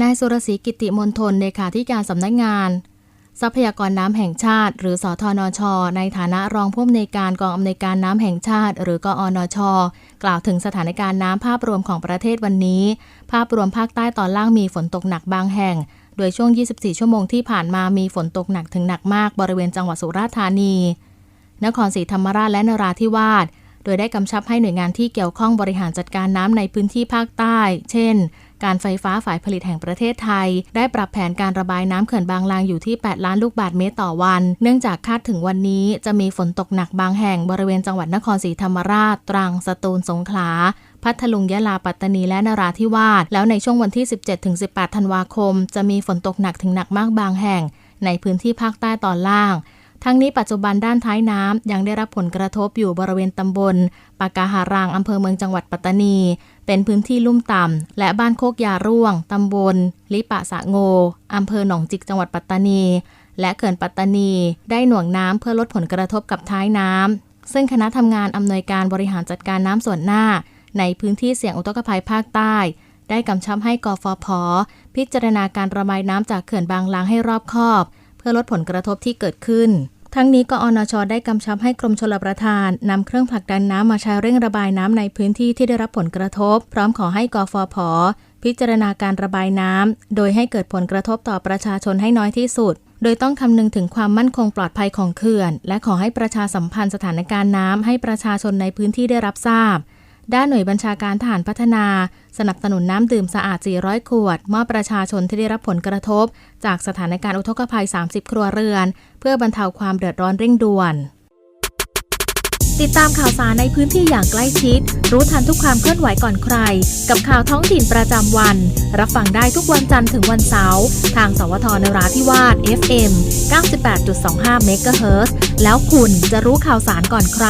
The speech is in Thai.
นายสุรศรีกิติมนทนเลขาธิการสำนักงาน ทรัพยากรน้ำแห่งชาติ หรือสอทอนชในฐานะรองผู้อำนวยการกองอำนวยการน้ำแห่งชาติ หรือกอนชกล่าวถึงสถานการณ์น้ำภาพรวมของประเทศวันนี้ ภาพรวมภาคใต้ตอนล่างมีฝนตกหนักบางแห่ง โดยช่วง 24 ชั่วโมงที่ผ่านมามีฝนตกหนักถึงหนักมากบริเวณจังหวัดสุราษฎร์ธานี นครศรีธรรมราชและนราธิวาสโดยได้กำชับให้หน่วยงานที่เกี่ยวข้องบริหารจัดการน้ำในพื้นที่ภาคใต้ เช่น การไฟฟ้าฝ่ายผลิตแห่งประเทศไทย ได้ปรับแผนการระบายน้ำเขื่อนบางลางอยู่ที่ 8 ล้านลูกบาศก์เมตรต่อวัน เนื่องจากคาดถึงวันนี้จะมีฝนตกหนักบางแห่งบริเวณจังหวัดนครศรีธรรมราช ตรัง สตูล สงขลาพัทลุงยะลาปัตตานีและนราธิวาส แล้วในช่วงวันที่ 17-18 ธันวาคม จะมีฝนตกหนักถึงหนักมากบางแห่ง ในพื้นที่ภาคใต้ตอนล่าง ทั้งนี้ปัจจุบันด้านท้ายน้ำยังได้รับผลกระทบอยู่บริเวณตำบลปากาหารางอำเภอเมืองจังหวัดปัตตานี เป็นพื้นที่ลุ่มต่ำและบ้านโคกยาร่วงตำบล ลิปะสะโงอำเภอหนองจิกจังหวัดปัตตานี และเขื่อนปัตตานี ได้หน่วงน้ำเพื่อลดผลกระทบกับท้ายน้ำซึ่งคณะทำงานอำนวยการบริหารจัดการน้ำส่วนหน้า ในพื้นที่เสี่ยงอุทกภัยภาคใต้ ได้กำชับให้กฟผพิจารณาการระบายน้ำจากเขื่อนบางลางให้รอบคอบ เพื่อลดผลกระทบที่เกิดขึ้น ทั้งนี้กอนชได้กำชับให้กรมชลประทานนำเครื่องผลักดันน้ำมาใช้เร่งระบายน้ำในพื้นที่ที่ได้รับผลกระทบ พร้อมขอให้กฟผพิจารณาการระบายน้ำ โดยให้เกิดผลกระทบต่อประชาชนให้น้อยที่สุด โดยต้องคำนึงถึงความมั่นคงปลอดภัยของเขื่อน และขอให้ประชาสัมพันธ์สถานการณ์น้ำให้ประชาชนในพื้นที่ได้รับทราบ ด้านหน่วยบัญชาการทหารพัฒนา สนับสนุนน้ำดื่มสะอาด 400 ขวด มอบประชาชนที่ได้รับผลกระทบ จากสถานการณ์อุทกภัย 30 ครัวเรือน เพื่อบรรเทาความเดือดร้อนเร่งด่วน ติดตามข่าวสารในพื้นที่อย่างใกล้ชิด รู้ทันทุกความเคลื่อนไหวก่อนใคร กับข่าวท้องถิ่นประจำวัน รับฟังได้ทุกวันจันทร์ถึงวันเสาร์ทางสวทนราธิวาส FM 98.25 MHz แล้วคุณจะรู้ข่าวสารก่อนใคร